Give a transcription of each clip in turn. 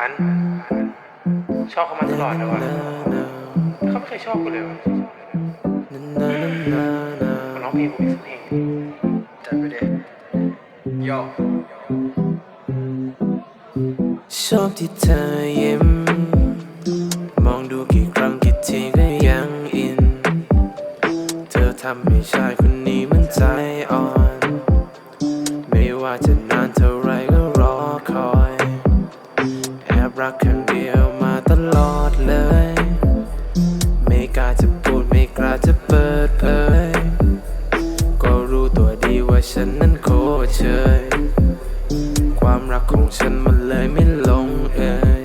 ปัน ชอบเขามาตลอดนะวะเขาไม่เคยชอบกูเลยวะมาร้องเพลงกูอีกสักเพลงจัดไปดิโยชอบที่เธอยิ้ม มองดูกี่ครั้งกี่ทีก็ยังอิน เธอทำให้ชายคนนี้มันใจอ่อน รักครั้งเดียวมาตลอดเลย ไม่กล้าจะพูดไม่กล้าจะเปิดเผยก็รู้ตัวดีว่าฉันนั้นโคเชยความรักของฉันมันเลยไม่ลงเอย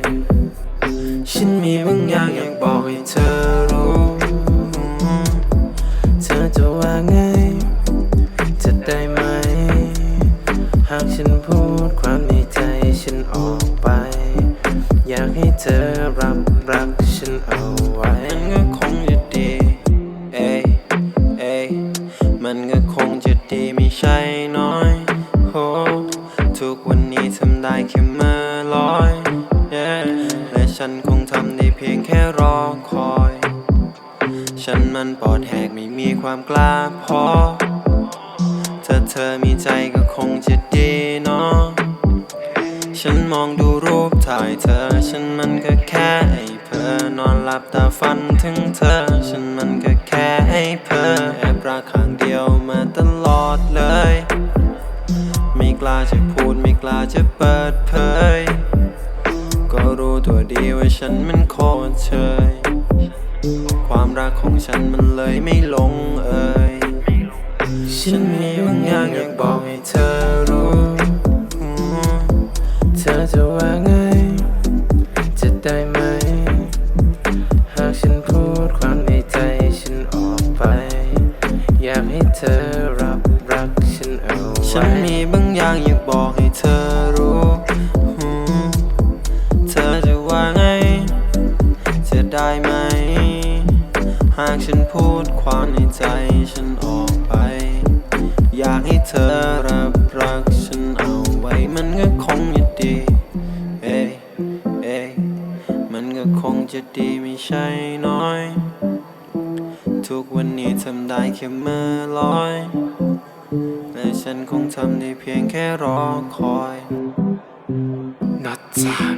ฉันมีบางอย่างอยากบอกให้เธอรู้ เธอจะว่าไง จะได้ไหม หากฉันพูดความในใจ ธอรับรักฉันเอาไว้มันก็คงจะดีเอ้ยเอ้ยมันก็คงจะดีไม่ใช่น้อยโหทุกวันนี้ทำได้แค่เมื่อลอย yeah และฉันคงทำได้เพียงแค่รอคอย ฉันมันปอดแหกไม่มีความกล้าพอ ถ้าเธอมีใจก็คงจะ ฉันมองดูรูปถ่ายเธอ ฉันมันก็แค่ไอ้เพอนอนหลับตาฝันถึงเธอ ฉันมันก็แค่ไอ้เพอแอบรักข้งเดียวมาตลอดเลย ไม่กล้าจะพูดไม่กล้าจะเปิดเผย ก็รู้ตัวดีว่าฉันมันโคตรเชยความรักของฉันมันเลยไม่ลงเอยฉันมีบางอย่างอยากบอกให้เธอ ได้ไหม หากฉันพูดความในใจฉันออกไป อยากให้เธอรับรักฉันเอาไว้ฉันมีบางอย่างอยากบอกให้เธอรู้อืมเธอจะว่าไง จะได้ไหม หากฉันพูดความในใจฉันออก น้อย ทุกวันนี้ทำได้แค่เมื่อลอย และฉันคงทำได้เพียงแค่รอคอยนัดจาก